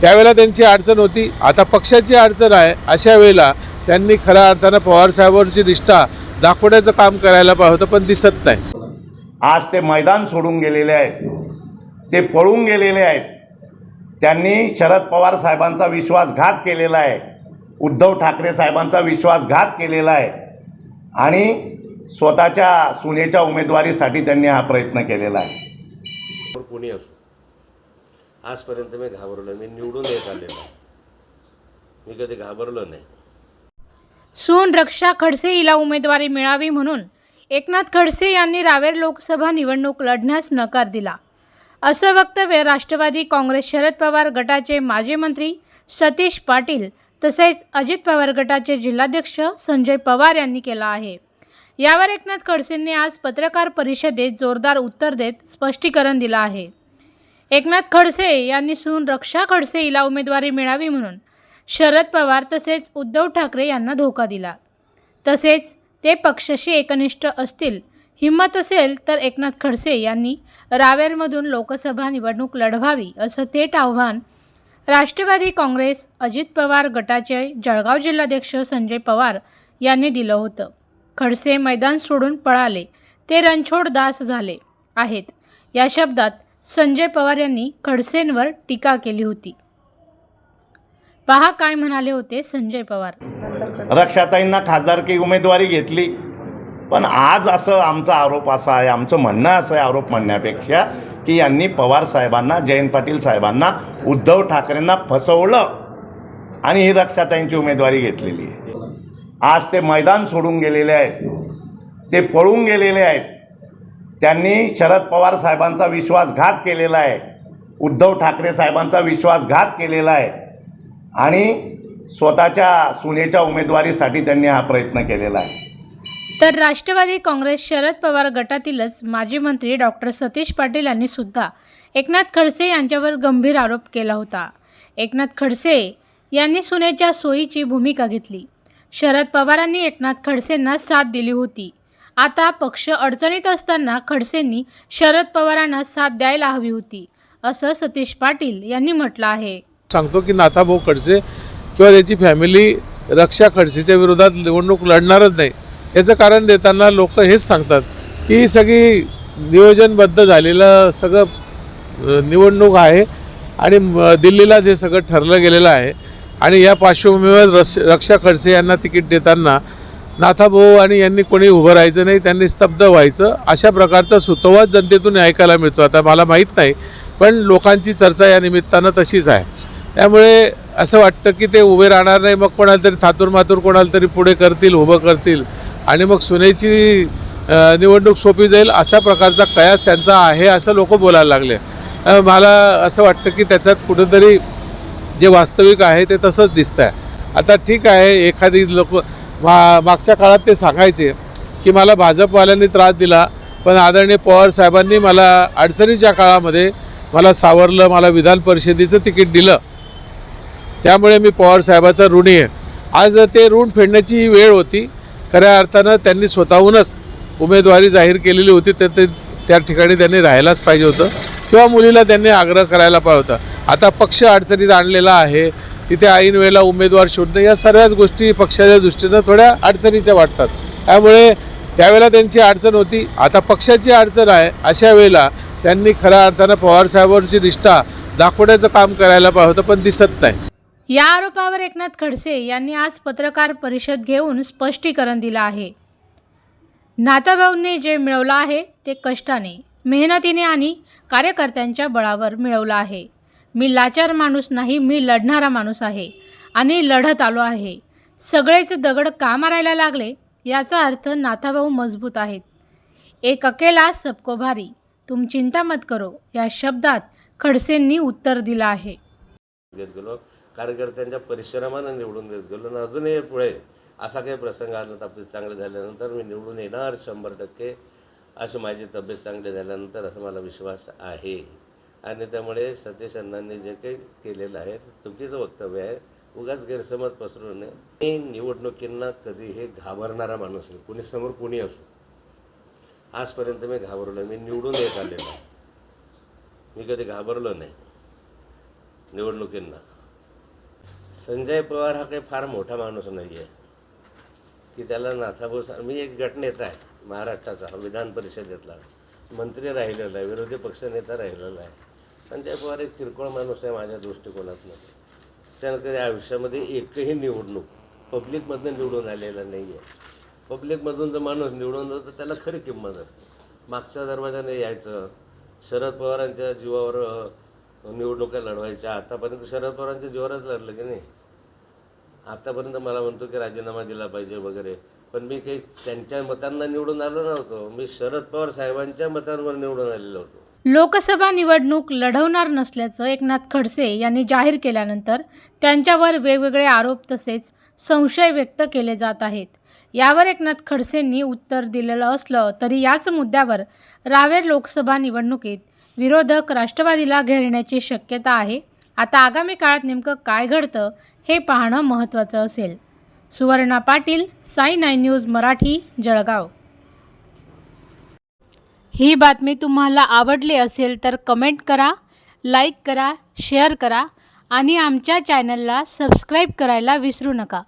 त्यावेळेला त्यांची अडचण होती. आता पक्षाची अडचण आहे. अशा वेळेला त्यांनी खऱ्या अर्थानं पवारसाहेबांची निष्ठा दाखवण्याचं काम करायला पाहिजे होतं पण दिसत नाही. आज ते मैदान सोडून गेलेले आहेत. ते पळून गेलेले आहेत. त्यांनी शरद पवार साहेबांचा विश्वासघात केलेला आहे. उद्धव ठाकरे साहेबांचा विश्वासघात केलेला आहे. आणि स्वतःच्या सुनेच्या उमेदवारीसाठी त्यांनी हा प्रयत्न केलेला आहे. पण कोणी असो. आजपर्यंत मी घाबरलो मी निवडून येत आलेलो मी कधी घाबरलो नाही. सून रक्षा खडसे हिला उमेदवारी मिळावी म्हणून एकनाथ खडसे यांनी रावेर लोकसभा निवडणूक लढण्यास नकार दिला. असं वक्तव्य राष्ट्रवादी काँग्रेस शरद पवार गटाचे माजी मंत्री सतीश पाटील तसेच अजित पवार गटाचे जिल्हाध्यक्ष संजय पवार यांनी केला आहे. यावर एकनाथ खडसेंनी आज पत्रकार परिषदेत जोरदार उत्तर देत स्पष्टीकरण दिलं आहे. एकनाथ खडसे यांनी सून रक्षा खडसे हिला उमेदवारी मिळावी म्हणून शरद पवार तसेच उद्धव ठाकरे यांना धोका दिला. तसेच ते पक्षाशी एकनिष्ठ असतील हिंमत असेल तर एकनाथ खडसे यांनी रावेरमधून लोकसभा निवडणूक लढवावी असं थेट आव्हान राष्ट्रवादी काँग्रेस अजित पवार गटाचे जळगाव जिल्हाध्यक्ष संजय पवार यांनी दिलं होतं. खडसे मैदान सोडून पळाले. ते रणछोड दास झाले आहेत. या शब्दात संजय पवार यांनी खडसेंवर टीका केली होती. पहा काय म्हणाले होते संजय पवार. रक्षाताईंना खासदारकी उमेदवारी घेतली. पण आज असं आमचा आरोप असा आहे आमचं म्हणणं असं आहे आरोप म्हणण्यापेक्षा की यांनी पवार साहेबांना जयंत पाटील साहेबांना उद्धव ठाकरेंना फसवलं आणि ही रक्षाताईंची उमेदवारी घेतलेली आहे. आज ते मैदान सोडून गेलेले आहेत ते पळून गेलेले आहेत. त्यांनी शरद पवार साहेबांचा विश्वासघात केलेला आहे. उद्धव ठाकरे साहेबांचा विश्वासघात केलेला आहे. आणि स्वतःच्या सुनेच्या उमेदवारीसाठी त्यांनी हा प्रयत्न केलेला आहे. तर राष्ट्रवादी काँग्रेस शरद पवार गटातीलच माजी मंत्री डॉक्टर सतीश पाटील यांनी सुद्धा एकनाथ खडसे यांच्यावर गंभीर आरोप केला होता. एकनाथ खडसे यांनी सुनेच्या सोयीची भूमिका घेतली. शरद पवारांनी एकनाथ खडसेंना साथ दिली होती. आता पक्ष अडचणीत असताना खडसेंनी शरद पवारांना साथ द्यायला हवी होती असं सतीश पाटील यांनी म्हटलं आहे. सांगतो की नाथाभाऊ खडसे किंवा त्याची फॅमिली रक्षा खडसेच्या विरोधात निवडणूक लढणारच नाही. याचं कारण देताना लोक हेच सांगतात की ही सगळी नियोजनबद्ध झालेलं सगळं निवडणूक आहे आणि म- दिल्लीलाच हे सगळं ठरलं गेलेलं आहे. आणि या पार्श्वभूमीवर रस रक्षा खडसे यांना तिकीट देताना नाथाभाऊ आणि यांनी कोणी उभं राहायचं नाही त्यांनी स्तब्ध व्हायचं. अशा प्रकारचा सुतोवाद जनतेतून ऐकायला मिळतो. आता मला माहीत नाही पण लोकांची चर्चा या निमित्तानं तशीच आहे. त्यामुळे असं वाटतं की ते उभे राहणार नाही मग कोणाला तरी थातूर मातूर कोणाला तरी पुढे करतील उभं करतील आणि मग सुनेची निवडणूक सोपी जाईल अशा प्रकारचा कयास त्यांचा आहे असं लोक बोलायला लागले. मला असं वाटतं की त्याच्यात कुठंतरी जे वास्तविक आहे ते तसंच दिसतं आहे आता ठीक आहे एखादी लोक मा मागच्या काळात ते सांगायचे की मला भाजपवाल्यांनी त्रास दिला पण आदरणीय पवार साहेबांनी मला अडचणीच्या काळामध्ये मला सावरलं मला विधान परिषदेचं तिकीट दिलं. त्यामुळे मी पवार साहेबाचा ऋणी आहे. आज ते ऋण फेडण्याची ही वेळ होती. खऱ्या अर्थानं त्यांनी स्वतःहूनच उमेदवारी जाहीर केलेली होती. तर ते त्या ठिकाणी त्यांनी राहायलाच पाहिजे होतं. किंवा मुलीला त्यांनी आग्रह करायला पाहिजे होता. आता पक्ष अडचणीत आणलेला आहे. तिथे ऐन वेळेला उमेदवार शोधणं या सर्वच गोष्टी पक्षाच्या दृष्टीनं थोड्या अडचणीच्या वाटतात. त्यामुळे त्यावेळेला त्यांची अडचण होती. आता पक्षाची अडचण आहे अशा वेळेला त्यांनी खऱ्या अर्थानं पवारसाहेबांची निष्ठा दाखवण्याचं काम करायला पाहिजे होतं पण दिसत नाही. या आरोपावर एकनाथ खडसे यांनी आज पत्रकार परिषद घेऊन स्पष्टीकरण दिलं आहे. नाताभाऊंनी जे मिळवलं आहे ते कष्टाने मेहनतीने आणि कार्यकर्त्यांच्या बळावर मिळवलं आहे. मी लाचार माणूस नाही मी लढणारा माणूस आहे आणि लढत आलो आहे. सगळेच दगड का मारायला लागले? याचा अर्थ नाथाभाऊ मजबूत आहेत. एक अकेला सबको भारी तुम चिंता मत करो या शब्दात खडसेंनी उत्तर दिलं आहे. देत गेलो. कार्यकर्त्यांच्या परिश्रमानं निवडून देत गेलो. आणि अजूनही पुढे असा काही प्रसंग आला तब्येत चांगली झाल्यानंतर मी निवडून येणार शंभर टक्के. अशी माझी तब्येत चांगली झाल्यानंतर असं मला विश्वास आहे. आणि त्यामुळे सतीश अण्णांनी जे काही केलेलं आहे ते चुकीचं वक्तव्य आहे. उगाच गैरसमज पसरू नये. मी निवडणुकींना कधीही घाबरणारा माणूस नाही. कुणी समोर कुणी असो. आजपर्यंत मी घाबरलो मी निवडून येत आलेलो आहे. मी कधी घाबरलो नाही निवडणुकींना. संजय पवार हा काही फार मोठा माणूस नाही आहे की त्याला नाथाभाऊ सा मी एक गटनेता आहे महाराष्ट्राचा विधान परिषदेतला. मंत्री राहिलेला आहे विरोधी पक्षनेता राहिलेला आहे. संजय पवार एक किरकोळ माणूस आहे माझ्या दृष्टिकोनातून. त्यानं कधी आयुष्यामध्ये एकही निवडणूक पब्लिकमधनं निवडून आलेला नाही आहे पब्लिकमधून जर माणूस निवडून येतो तर त्याला खरी किंमत असते. मागच्या दरवाजाने यायचं शरद पवारांच्या जीवावर निवडणुका लढवायच्या. आतापर्यंत शरद पवारांच्या जीवावरच लढलं की नाही? आतापर्यंत मला म्हणतो की राजीनामा दिला पाहिजे वगैरे. पण मी काही त्यांच्या मतांना निवडून आलो नव्हतो. मी शरद पवार साहेबांच्या मतांवर निवडून आलेलो होतो. लोकसभा निवडणूक लढवणार नसल्याचं एकनाथ खडसे यांनी जाहीर केल्यानंतर त्यांच्यावर वेगवेगळे आरोप तसेच संशय व्यक्त केले जात आहेत. यावर एकनाथ खडसेंनी उत्तर दिलेलं असलं तरी याच मुद्द्यावर रावेर लोकसभा निवडणुकीत विरोधक राष्ट्रवादीला घेरण्याची शक्यता आहे. आता आगामी काळात नेमकं काय घडतं हे पाहणं महत्त्वाचं असेल. Suvarna Patil Sai nine news Marathi Jalgaon. ही बातमी तुम्हाला आवडली असेल तर कमेंट करा लाईक करा शेअर करा आणि आमच्या चॅनलला सबस्क्राईब करायला विसरू नका.